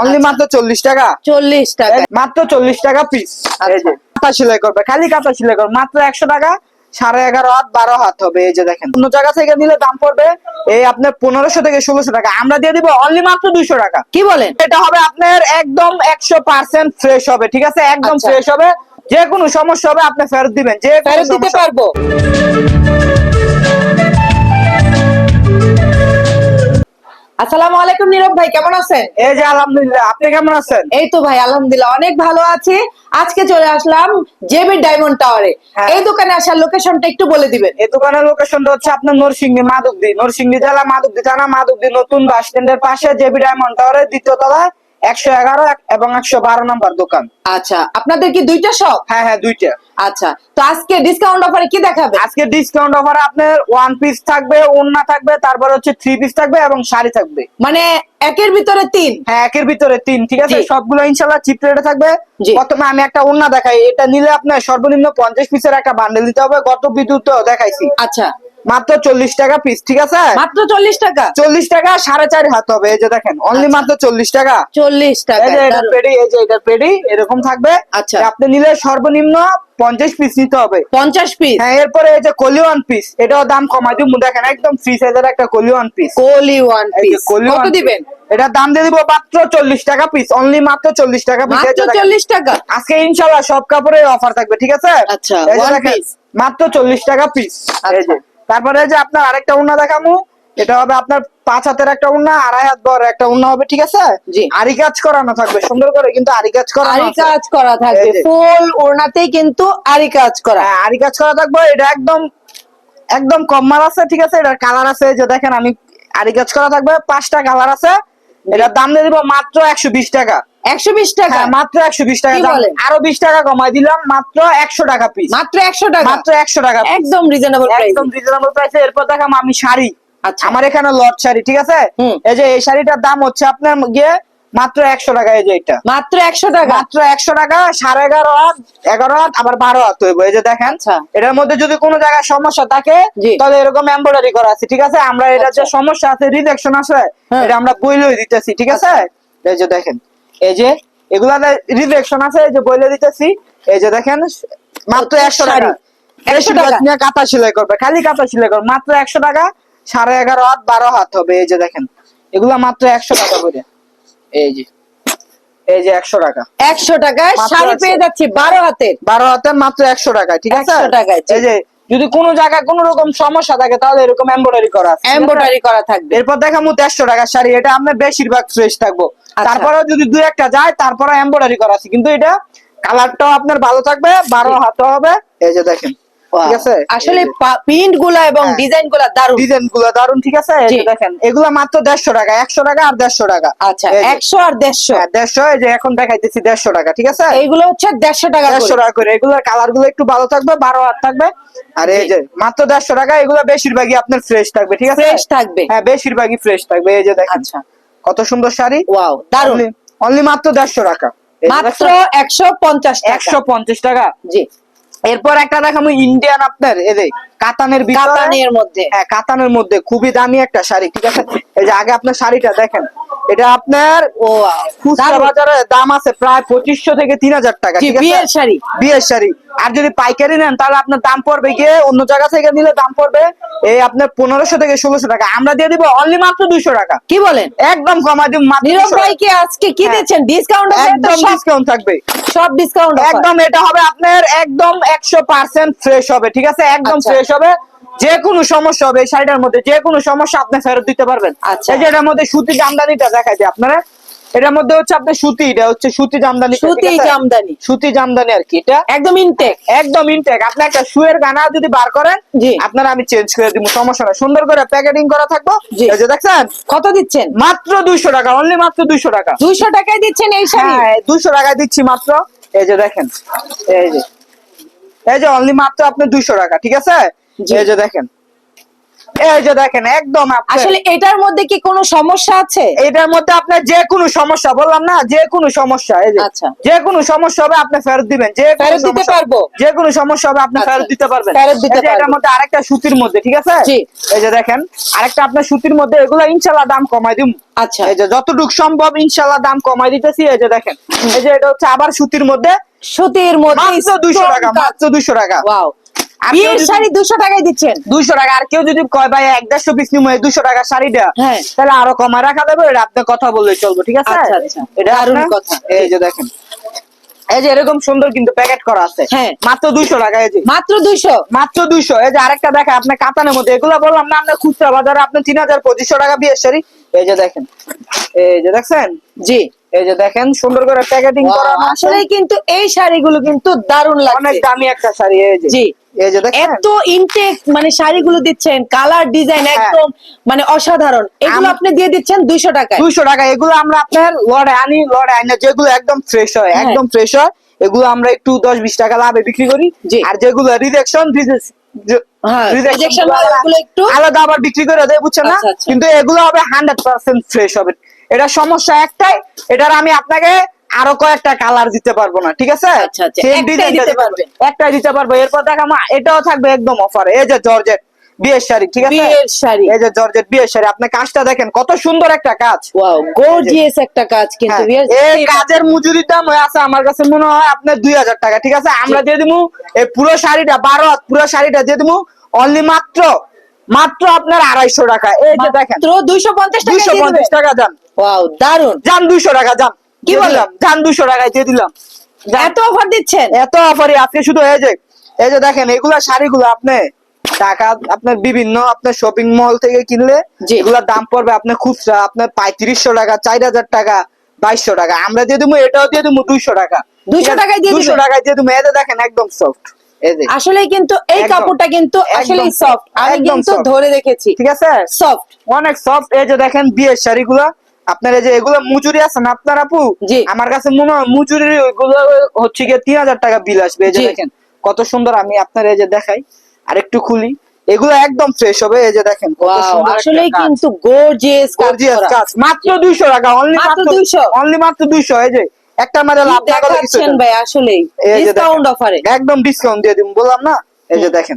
Only আচ্ছা। মাত্র চল্লিশ টাকা? চল্লিশ টাকা। মাত্র চল্লিশ টাকা পিস যে কাঁথা সেলাই করবে। খালি কাঁথা সেলাই করবে। মাত্র একশো টাকা সাড়ে এগারো হাত বারো হাত হবে। এই যে দেখেন অন্য জায়গা থেকে নিলে দাম পড়বে এই আপনার পনেরোশো থেকে ষোলোশো টাকা। আমরা দিয়ে দিব অনলি মাত্র দুইশো টাকা। কি বলেন? এটা হবে আপনার একদম একশো পার্সেন্ট ফ্রেশ হবে ঠিক আছে? একদম আচ্ছা। ফ্রেশ হবে। যে কোনো সমস্যা হবে আপনি ফেরত দিবেন। যে ফেরত দিতে পারব। আসসালামু আলাইকুম নীরব ভাই কেমন আছেন? এই যে আলহামদুলিল্লাহ আপনি কেমন আছেন? এই তো ভাই আলহামদুলিল্লাহ অনেক ভালো আছি। আজকে চলে আসলাম জেবি ডায়মন্ড টাওয়ারে। এই দোকানে আসার লোকেশনটা একটু বলে দিবেন। এই দোকানের লোকেশনটা হচ্ছে আপনার নরসিংদী মাদুকদি নরসিংদী জেলা মাধবদী থানা মাধবদী নতুন বাস স্ট্যান্ডের পাশে জেবি ডায়মন্ড টাওয়ারের দ্বিতীয় তলায়। একশো এগারো এবং একশো বারো নম্বর দোকান। আচ্ছা আপনাদের কি দুইটা শপ হ্যাঁ হ্যাঁ দুইটা। আচ্ছা তো আজকে ডিসকাউন্ট অফারে কি দেখাবে? আজকে ডিসকাউন্ট অফারে আপনার ওয়ান পিস থাকবে ওন্না থাকবে তারপর হচ্ছে থ্রি পিস থাকবে এবং শাড়ি থাকবে। মানে একের ভিতরে তিন? হ্যাঁ একের ভিতরে তিন ঠিক আছে। সবগুলো ইনশাল্লাহ চিপ রেটে থাকবে। প্রথমে আমি একটা ওন্না দেখাই এটা নিলে আপনার সর্বনিম্ন পঞ্চাশ পিসের একটা বান্ডেল দিতে হবে। গত বিদ্যুৎ দেখাইছি। আচ্ছা। মাত্র চল্লিশ টাকা পিস ঠিক আছে? মাত্র চল্লিশ টাকা? চল্লিশ টাকা সাড়ে চার হাত হবে এই যে দেখেন অনলি আচ্ছা। মাত্র চল্লিশ টাকা। চল্লিশ টাকা এটা পেডি এই যে এটা পেডি এরকম থাকবে। আচ্ছা। আপনি নিলে সর্বনিম্ন পঞ্চাশ পিস নিতে হবে। পঞ্চাশ পিস হ্যাঁ এরপরে এই যে কলিওয়ান পিস এটাও দাম কমাই দিব। দেখেন একদম ফ্রি সাইজের একটা কলিওয়ান পিস কোলি ওয়ান পিস কত দিবেন? এটার দাম দিয়ে দিব মাত্র চল্লিশ টাকা পিস অনলি মাত্র চল্লিশ টাকা পিস চল্লিশ টাকা। আজকে ইনশাল্লাহ সব কাপড়ে অফার থাকবে ঠিক আছে? আচ্ছা। মাত্র চল্লিশ টাকা পিস যে। তারপরে যে আপনার আরেকটা উন্না দেখামু এটা হবে আপনার পাঁচ হাতের একটা উন্না আড়াই হাত বড় একটা উন্না হবে ঠিক আছে? জি। আরি কাজ করানো থাকবে সুন্দর করে কিন্তু আরি কাজ করানো আরি কাজ করা থাকবে ফুল ওড়নাতেই কিন্তু আরি কাজ করা। হ্যাঁ আরি কাজ করা থাকবে এটা একদম একদম কম মাল আছে ঠিক আছে? এটার কালার আছে যে দেখেন আমি আরি কাজ করা থাকবে পাঁচটা কালার আছে। এটার দাম দিয়ে দিব মাত্র একশো বিশ টাকা। একশো বিশ টাকা। হ্যাঁ মাত্র একশো বিশ টাকা? আরও বিশ টাকা কমাই দিলাম মাত্র একশো টাকা পিস মাত্র একশো টাকা? মাত্র একশো টাকা একদম রিজনেবল একদম রিজনেবল প্রাইসে এরপর দেখাম আমি শাড়ি। আচ্ছা। আমার এখানে লট শাড়ি ঠিক আছে? এই যে এই শাড়িটার দাম হচ্ছে আপনার গিয়ে মাত্র একশো টাকা এই যে এটা। মাত্র একশো টাকা? মাত্র একশো টাকা সাড়ে এগারো হাত এগারো হাত আবার বারো হাত হইব। এই যে দেখেন আচ্ছা। এটার মধ্যে যদি কোনো জায়গায় সমস্যা থাকে। তাহলে এরকম এমব্রয়ডারি করা আছে ঠিক আছে? আমরা এটা যে আচ্ছা। সমস্যা আছে রিজেকশন আছে হ্যাঁ। এটা আমরা বইলে দিতেছি ঠিক আছে? এই যে দেখেন এই যে এগুলাতে রিজেকশন আছে এই যে বইলে দিতেছি। এই যে দেখেন মাত্র একশো টাকা। একশো টাকা। টাকা। কাঁথা সেলাই করবে খালি কাঁথা সেলাই করবে। মাত্র একশো টাকা সাড়ে এগারো হাত বারো হাত হবে এই যে দেখেন। এগুলা মাত্র একশো টাকা করে। এই যে এই যে একশো টাকা। একশো টাকায় শাড়ি পেয়ে যাচ্ছি বারো হাতের। বারো হাতের মাত্র একশো টাকা ঠিক আছে? 100 টাকায়, এই যে যদি কোনো জায়গায় কোনো রকম সমস্যা থাকে তাহলে এরকম এমব্রয়ডারি করা এমব্রয়ডারি করা থাকবে। এরপর দেখামু তেরশো টাকার শাড়ি এটা আমরা বেশিরভাগ ফ্রেশ থাকব। আচ্ছা। তারপরে যদি দু একটা যায় তারপরে এমব্রয়ডারি করা আছে। কিন্তু এটা কালারটাও আপনার ভালো থাকবে বারো হাতে হবে। এই যে দেখেন। ঠিক আছে? আসলে প্রিন্টগুলা এবং হ্যাঁ। ডিজাইনগুলা দারুণ ডিজাইনগুলো দারুণ ঠিক আছে? এই যে জি। দেখেন এগুলা মাত্র দেড়শো টাকা একশো টাকা আর দেড়শো টাকা। আচ্ছা একশো আর দেড়শো। হ্যাঁ, দেড়শো এই যে এখন দেখাইতেছি দেড়শো টাকা ঠিক আছে? এইগুলো হচ্ছে দেড়শো টাকা দেড়শো টাকা করে। এগুলোর কালারগুলো একটু ভালো থাকবে বারো হাত থাকবে। আর এই যে মাত্র দেড়শো টাকা এগুলো বেশিরভাগই আপনার ফ্রেশ থাকবে ঠিক আছে? ফ্রেশ থাকবে। হ্যাঁ বেশিরভাগই ফ্রেশ থাকবে। এই যে দেখেন আচ্ছা। কত সুন্দর শাড়ি। ওয়াও দারুণ অনলি মাত্র দেড়শো টাকা। মাত্র একশো পঞ্চাশ একশো পঞ্চাশ টাকা। জি। এরপর একটা দেখাবো ইন্ডিয়ান আপনার এই যে কাতানের কাতানের মধ্যে। হ্যাঁ কাতানের মধ্যে। খুবই দামি একটা শাড়ি ঠিক আছে? এই যে আগে আপনার শাড়িটা দেখেন। এটা আপনার খুচরা বাজারে দাম আছে প্রায় পঁচিশশো থেকে তিন হাজার টাকা বিয়ের শাড়ি। বিয়ের শাড়ি। আর যদি পাইকারি নেন তাহলে আপনার দাম পড়বে গিয়ে অন্য জায়গা থেকে নিলে দাম পড়বে এই আপনার পনেরোশো থেকে ষোলোশো টাকা। আমরা দিয়ে দিব অনলি মাত্র দুইশো টাকা। কি বলেন? একদম কমাই দিব নীরব 200 ভাই কি আজকে কি হ্যাঁ। দিচ্ছেন? ডিসকাউন্ট একদম ডিসকাউন্ট থাকবে। সব ডিসকাউন্ট একদম এটা হবে আপনার একদম একশো পার্সেন্ট ফ্রেশ হবে ঠিক আছে? একদম আচ্ছা। ফ্রেশ হবে। যে কোনো সমস্যা হবে এই শাড়িটার মধ্যে যে কোনো সমস্যা আপনি ফেরত দিতে পারবেন। আচ্ছা। এই যে এটার মধ্যে সুতি জামদানিটা দেখাই দিই আপনারা। এটার মধ্যে হচ্ছে আপনার সুতি এটা হচ্ছে সুতি জামদানি সুতি জামদানি। সুতি জামদানি আর কি এটা একদম ইনটেক একদম ইনটেক আপনি একটা শুয়ের গানা যদি বার করেন জি। আপনারা আমি চেঞ্জ করে দিব সমস্যা না সুন্দর করে প্যাকেটিং করা থাকব। জি। এই যে দেখছেন? কত দিচ্ছেন? মাত্র দুইশো টাকা অনলি মাত্র দুইশো টাকা। দুইশো টাকায় দিচ্ছেন এই শাড়ি? হ্যাঁ দুইশো টাকায় দিচ্ছি মাত্র। এই যে দেখেন। এই যে এই যে অনলি মাত্র আপনি দুইশো টাকা ঠিক আছে। এই যে দেখেন। এই যে দেখেন একদম আসলে এটার মধ্যে কি কোনো সমস্যা আছে? এটার মধ্যে আপনার যে কোনো সমস্যা বললাম না যে কোনো সমস্যা এই যে আচ্ছা। যে কোনো সমস্যা হবে আপনি ফেরত দিবেন যে ফেরত দিতে পারব? যে কোনো সমস্যা হবে আপনি আচ্ছা। ফেরত দিতে পারবেন। ফেরত দিতে যে এটার মধ্যে আরেকটা সুতির মধ্যে ঠিক আছে। এই যে দেখেন আরেকটা আপনার সুতির মধ্যে এগুলো ইনশাল্লাহ দাম কমাই দিম। আচ্ছা। এই যে যতটুকু সম্ভব ইনশাল্লাহ দাম কমাই দিতেছি এই যে দেখেন। এই যে এটা হচ্ছে আবার সুতির মধ্যে সুতির মধ্যে মাত্র দুইশো টাকা মাত্র দুইশো টাকা। ওয়াও বিয়ের শাড়ি দুশো টাকায় দিচ্ছেন। দুইশো টাকা আর কেউ যদি কয় ভাই এক দেড়শো পিস নিবো দুশো টাকা শাড়িটা হ্যাঁ। তাহলে আরও কমায় রাখা দেবো এটা আপনার কথা বললে চলবো ঠিক আছে? আচ্ছা, আচ্ছা। এটা দারুণ কথা। এই যে দেখেন। এই যে এরকম সুন্দর কিন্তু প্যাকেট করা আছে। হ্যাঁ। মাত্র দুইশো টাকা এই যে। মাত্র দুইশো মাত্র দুইশো এই যে আরেকটা দেখে আপনার কাতানের মধ্যে এগুলো বললাম না আপনার খুচরা বাজারে আপনি তিন হাজার পঁচিশশো টাকা বিয়ের শাড়ি। এই যে দেখেন। এই যে দেখছেন? জি। এই যে দেখেন সুন্দর করে প্যাকেটিং করা আসলে কিন্তু এই শাড়িগুলো কিন্তু দারুণ লাগে অনেক দামি একটা শাড়ি এই যে। জি। দেখেন এত ইনটেক মানে শাড়িগুলো দিচ্ছেন কালার ডিজাইন হ্যাঁ। একদম মানে অসাধারণ এগুলো আপনি দিয়ে দিচ্ছেন দুইশো টাকায় দুইশো টাকা এগুলো আমরা আপনার লড়ে আনি লড়ে আনি যেগুলো একদম ফ্রেশ হয় হ্যাঁ। একদম ফ্রেশ হয় এগুলো আমরা একটু দশ বিশ টাকা লাভে বিক্রি করি। আর যেগুলো রিজেকশন হ্যাঁ, একটু আলাদা আবার বিক্রি করে দেয় বুঝছেন না আচ্ছা, আচ্ছা। কিন্তু এগুলো হবে হান্ড্রেড পার্সেন্ট ফ্রেশ হবে এটা সমস্যা একটাই এটার আমি আপনাকে আরও কয়েকটা কালার দিতে পারব না ঠিক আছে? আচ্ছা, আচ্ছা, একটাই দিতে পারব। এরপর দেখাবো এটাও থাকবে একদম অফার এই যে জর্জেট বিয়ের শাড়ি ঠিক আছে? বিয়ের শাড়ি। এই যে জর্জেট বিয়ের শাড়ি আপনি কাজটা দেখেন কত সুন্দর একটা কাজ। ওয়াও গর্জিয়াস একটা কাজ কিন্তু হ্যাঁ, এই কাজের মজুরির দাম আছে আমার কাছে মনে হয় আপনার দুই হাজার টাকা ঠিক আছে? আমরা দিয়ে দিবো এই পুরো শাড়িটা হাত পুরো শাড়িটা দিয়ে দিবো অনলি মাত্র মাত্র আপনার আড়াইশো টাকা। এই যে দেখেন দুইশো পঞ্চাশ টাকা ওয়াও দারুণ। যান দুইশো টাকা যান। কি বললাম? যান দুইশো টাকায় দিয়ে দিলাম। এত অফার দিচ্ছেন? এত অফারই আজকে শুধু এই যে এই যে দেখেন এগুলা শাড়িগুলো আপনি টাকা আপনার বিভিন্ন আপনার শপিং মল থেকে কিনলে। এগুলার দাম পড়বে আপনার খুচরা আপনার পঁয়ত্রিশশো টাকা চার হাজার টাকা বাইশশো টাকা। আমরা দিয়ে দেবো এটাও দিয়ে দেবো দুইশো টাকা। 200 টাকায় দিয়ে দুইশো টাকায় দিয়ে দেবো। এই দেখেন একদম সফট এই আসলে কিন্তু এই কাপড়টা কিন্তু আসলে সফট আমি কিন্তু ধরে দেখেছি ঠিক আছে? সফট অনেক সফট এই যে দেখেন বিয়ের শাড়িগুলা। আপনার এই যে এগুলো মজুরি আছে না আপনার আপু? আমার কাছে মনে হয় মজুরি ওইগুলো হচ্ছে গিয়ে তিন হাজার টাকা বিল আসবে এই যে দেখেন কত সুন্দর আমি আপনার এই যে দেখাই। আর একটু খুলি। এগুলো একদম ফ্রেশ হবে এই যে দেখেন কত সুন্দর আসলে কিন্তু গর্জিয়াস গর্জিয়াস কাজ। মাত্র 200 টাকা অনলি মাত্র মাত্র 200 অনলি মাত্র 200 এই যে একটা মাঝে লাভ না করলে কিছু। ভাই আসলে ডিসকাউন্ট অফারে একদম ডিসকাউন্ট দিয়ে দিন বললাম না? এই যে দেখেন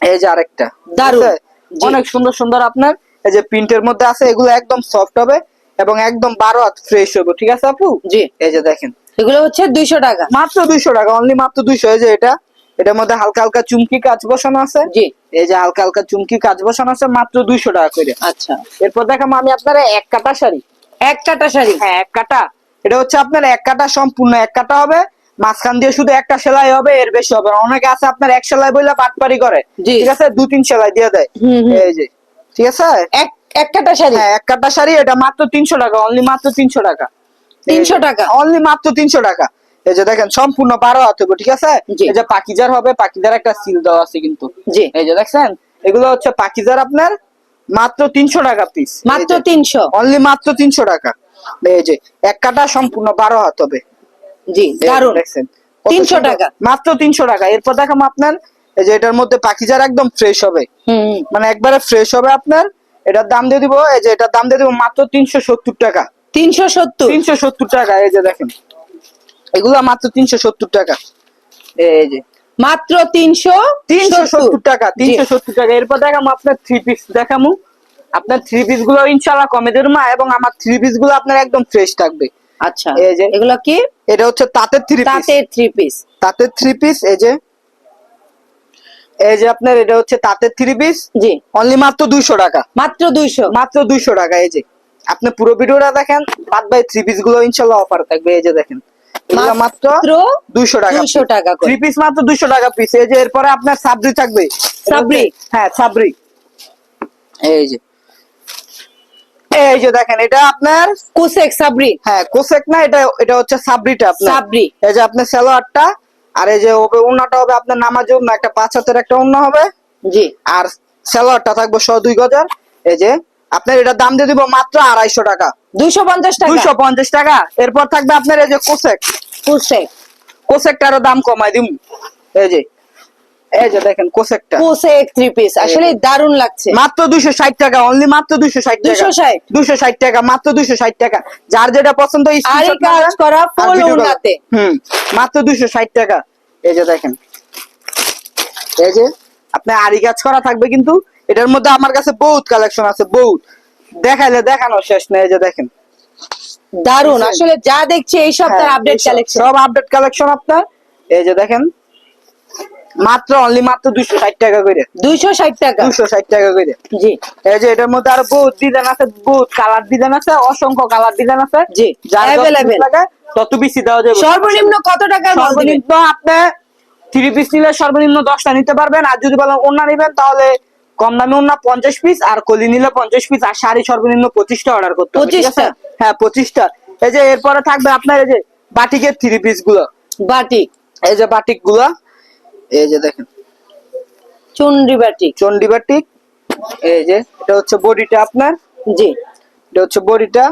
এই যে আরেকটা দারুণ। অনেক সুন্দর সুন্দর আপনার এই যে প্রিন্টের মধ্যে আছে এগুলো একদম সফট হবে এবং একদম বারো হাত ফ্রেশ হবে ঠিক আছে আপু? জি। এই যে দেখেন। এগুলো হচ্ছে দুইশো টাকা। মাত্র দুইশো টাকা অনলি মাত্র দুইশো এই যে এটা। এটার মধ্যে হালকা হালকা চুমকি কাজ বসানো আছে। জি। এই যে হালকা হালকা চুমকি কাজ বসানো আছে মাত্র দুইশো টাকা করে। আচ্ছা। এরপর দেখাবো আমি আপনার এক কাটা শাড়ি। এক কাটা শাড়ি? হ্যাঁ এক কাটা। এটা হচ্ছে আপনার এক কাটা সম্পূর্ণ এক কাটা হবে। মাঝখান দিয়ে শুধু একটা সেলাই হবে এর বেশি হবে অনেকে আছে আপনার এক সেলাই বইলে পাটপাড়ি করে। ঠিক আছে? দু তিন সেলাই দিয়ে দেয়। এই যে। ঠিক আছে? এক এক কাটা শাড়ি। হ্যাঁ এক কাটা শাড়ি এটা মাত্র তিনশো টাকা অনলি মাত্র তিনশো টাকা। 300 টাকা? অনলি মাত্র তিনশো টাকা। এই যে দেখেন সম্পূর্ণ বারো হাত হবে ঠিক আছে। এই যে পাকিজার হবে পাকিজার একটা সিল দেওয়া আছে কিন্তু। জি। এই যে দেখছেন এগুলো হচ্ছে পাকিজার আপনার মাত্র তিনশো টাকা পিস মাত্র তিনশো? অনলি মাত্র তিনশো টাকা। এই যে এক কাটা সম্পূর্ণ বারো হাত হবে। জি দেখছেন কত 300 টাকা। মাত্র তিনশো টাকা। এরপর দেখাবো আপনার এই যে এটার মধ্যে পাখিজার একদম ফ্রেশ হবে। মানে একবারে ফ্রেশ হবে আপনার। এটার দাম দিয়ে দিব এই যে এটার দাম দিয়ে দিব মাত্র তিনশো সত্তর টাকা। তিনশো সত্তর? তিনশো সত্তর টাকা এই যে দেখেন। এগুলো মাত্র তিনশো সত্তর টাকা। এই যে। মাত্র তিনশো তিনশো সত্তর টাকা তিনশো সত্তর টাকা। এরপর দেখাম আপনার থ্রি পিস দেখামু। আপনার থ্রি পিসগুলো ইনশাল্লাহ কমে দেবো মা এবং আমার থ্রি পিসগুলো আপনার একদম ফ্রেশ থাকবে। আচ্ছা। এই যে- এগুলো কি? এটা হচ্ছে তাঁতের থ্রি তাঁতের থ্রি পিস তাঁতের থ্রি পিস এই যে। এই যে আপনার এটা হচ্ছে তাঁতের থ্রি পিস জি। অনলি মাত্র দুইশো টাকা? মাত্র দুইশো। মাত্র দুইশো টাকা এই যে। আপনি পুরো ভিডিওটা দেখেন বাদ বাই থ্রি পিসগুলো ইনশাল্লাহ অফার থাকবে এই যে দেখেন। মাত্র দুইশো টাকা 200 টাকা। থ্রি পিস মাত্র দুইশো টাকা পিস এই যে এরপরে আপনার সাবরি থাকবে। সাবরি? হ্যাঁ সাবরি। এই যে। এই যে দেখেন এটা আপনার কুসেক সাবরি। হ্যাঁ কোসেক না এটা এটা হচ্ছে সাবরিটা আপনার। সাবরি। এই যে আপনার সালোয়ারটা আর এই যে হবে উন্নাটা হবে আপনার নামাজ উন্না একটা পাঁচ হাতের একটা উন্না হবে। জি। আর সালোয়ারটা থাকবে শ দুই গজার। এই যে আপনার এটা দাম দিয়ে দিব মাত্র আড়াইশো টাকা। দুইশো পঞ্চাশ টাকা। দুইশো পঞ্চাশ টাকা। এরপর থাকবে আপনার এই যে কোসেক। কুসেক। কোসেকটারও দাম কমাই দিব এই যে এই যে দেখেন কোসেকটা। থ্রি পিস আসলে দারুণ লাগছে। মাত্র দুশো ষাট টাকা অনলি মাত্র টাকা। 260 দুশো ষাট টাকা মাত্র দুশো ষাট টাকা। যার যেটা পছন্দ আরই কাজ করা আর full video call- উন্নাতে। হুম মাত্র দুশো ষাট টাকা। এই যে দেখেন। এই যে আপনি আরি কাজ করা থাকবে কিন্তু এটার মধ্যে আমার কাছে বহুত কালেকশন আছে বহুত। দেখাইলে দেখানো শেষ নেই এই যে দেখেন। দারুণ। আসলে যা দেখছি এই সপ্তাহের আপডেট কালেকশন সব আপডেট কালেকশন আপনার। এই যে দেখেন। মাত্র অনলি মাত্র দুশো ষাট টাকা করে। দুইশো ষাট টাকা? দুশো ষাট টাকা করে। জি। এই যে এটার মধ্যে আরও বহুত ডিজাইন আছে বহুত কালার ডিজাইন আছে অসংখ্য কালার ডিজাইন আছে। জি, যার লাগে তত বেশি দেওয়া যাবে। সর্বনিম্ন কত দিবেন সর্বনিম্ন আপনি থ্রি পিস নিলে সর্বনিম্ন দশটা নিতে পারবেন। আর যদি বলেন ওনা নিবেন তাহলে কম দামে ওনা পঞ্চাশ পিস আর কলি নিলে পঞ্চাশ পিস আর শাড়ি সর্বনিম্ন পঁচিশটা অর্ডার করতে? 25টা? হ্যাঁ পঁচিশটা। এই যে এরপরে থাকবে আপনার এই যে বাটিকের থ্রি পিসগুলো। বাটিক। এই যে বাটিকগুলা এই যে দেখেন। চুনরি বাটিক। চন্ডি বাটিক। এই যে এটা হচ্ছে বডিটা আপনার? জি। এটা হচ্ছে বডিটা।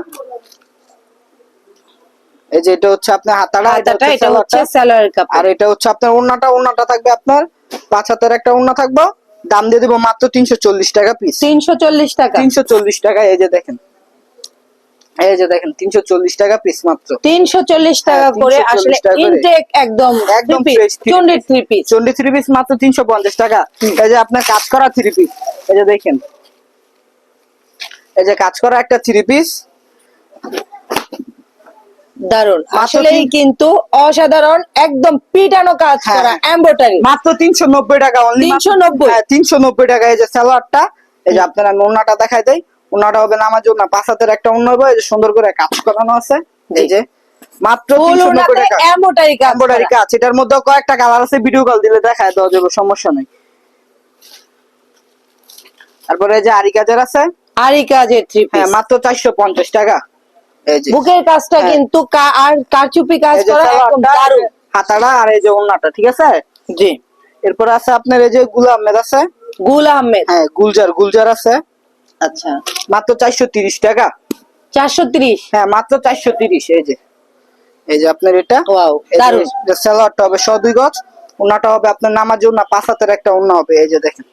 এই যে এটা হচ্ছে আপনার হাতাটা হাতাটা এটা হচ্ছে স্যালোয়ার কাপড়। আর এটা হচ্ছে আপনার ওন্নাটা ওন্নাটা থাকবে আপনার পাঁচ হাতের একটা ওন্না থাকবে। দাম দিয়ে দিব মাত্র তিনশো চল্লিশ টাকা পিস তিনশো চল্লিশ টাকা। তিনশো চল্লিশ টাকা এই যে দেখেন। এই যে দেখেন তিনশো চল্লিশ টাকা পিস মাত্র। তিনশো চল্লিশ টাকা হ্যাঁ, করে আসলে টাকা ইনটেক একদম একদম piece। থ্রি পিস চল্লিশ থ্রি পিস মাত্র তিনশো পঞ্চাশ টাকা। এই যে আপনার কাজ করা থ্রি পিস এই যে দেখেন। এই যে কাজ করা একটা থ্রি পিস দারুণ আসলেই কিন্তু অসাধারণ একদম পিটানো কাজ হ্যাঁ। করা এমব্রয়ডারি মাত্র তিনশো নব্বই টাকা অনলি 390 হ্যাঁ তিনশো নব্বই টাকা এই যে সালোয়ারটা। এই যে আপনারা নোনাটা দেখাই দেয় ওনাটা হবে না আমার জন্য পাঁচ হাতের একটা অন্য হবে সুন্দর করে কাজ করানো আছে এই যে মাত্র এমব্রয়ডারি কাজ এটার মধ্যে কয়েকটা কালার আছে ভিডিও কল দিলে দেখায় দেওয়া যাবে সমস্যা নেই। তারপরে যে আরি কাজের আছে আরই কাজের থ্রি হ্যাঁ মাত্র চারশো পঞ্চাশ টাকা। বুকের কাজটা হ্যাঁ। কিন্তু আর কারচুপি কাজ করা একদম হাতাটা আর এই যে ওন্নাটা ঠিক আছে? জি। এরপর আছে আপনার এই যে গুল আহমেদ আছে। গুল আহমেদ হ্যাঁ গুলজার গুলজার আছে। আচ্ছা। মাত্র চারশো তিরিশ টাকা? চারশো ত্রিশ? হ্যাঁ মাত্র চারশো তিরিশ এই যে। এই যে আপনার এটা। হবে শ দুই গজ ওনাটা হবে আপনার নামাজি ওনা পাঁচ হাতের একটা অন্য হবে এই যে দেখেন।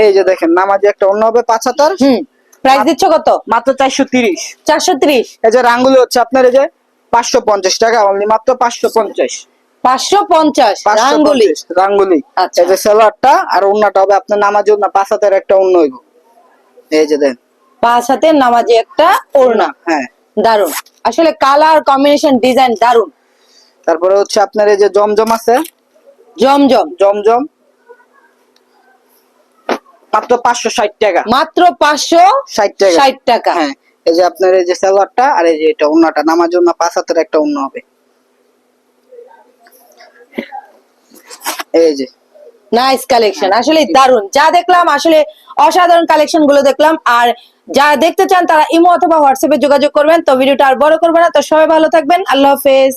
এই যে দেখেন নামাজি একটা অন্য হবে পাঁচ হাতার। হুম প্রাইস দিচ্ছ কত? মাত্র চারশো তিরিশ। চারশো ত্রিশ। এই যে রাঙ্গুলি হচ্ছে আপনার এই যে পাঁচশো পঞ্চাশ টাকা অনলি মাত্র পাঁচশো পঞ্চাশ। পাঁচশো পঞ্চাশ রাঙ্গুলি। রাঙ্গুলি। আচ্ছা। এই যে সালোয়ারটা আর ওন্নাটা হবে আপনার নামাজ ওনা পাঁচ হাতের একটা অন্য হইব। এই যে দেন। পাঁচ নামাজি একটা ওড়না। হ্যাঁ। দারুণ আসলে কালার কম্বিনেশন ডিজাইন দারুণ তারপরে হচ্ছে আপনার এই যে জমজম আছে? জমজম। জমজম। মাত্র পাঁচশো ষাট টাকা। মাত্র পাঁচশো ষাট টাকা। ষাট টাকা। হ্যাঁ। এই যে আপনার এই যে সালোয়ারটা আর এই যে এটা অন্যটা নামার জন্য পাঁচ হাতের একটা অন্য হবে। এই যে। নাইস কালেকশন আসলে দারুণ যা দেখলাম আসলে অসাধারণ কালেকশনগুলো দেখলাম। আর যারা দেখতে চান তারা ইমো অথবা হোয়াটসঅ্যাপে যোগাযোগ করবেন। তো ভিডিওটা আর বড় করবে না। তো সবাই ভালো থাকবেন। আল্লাহ হাফেজ।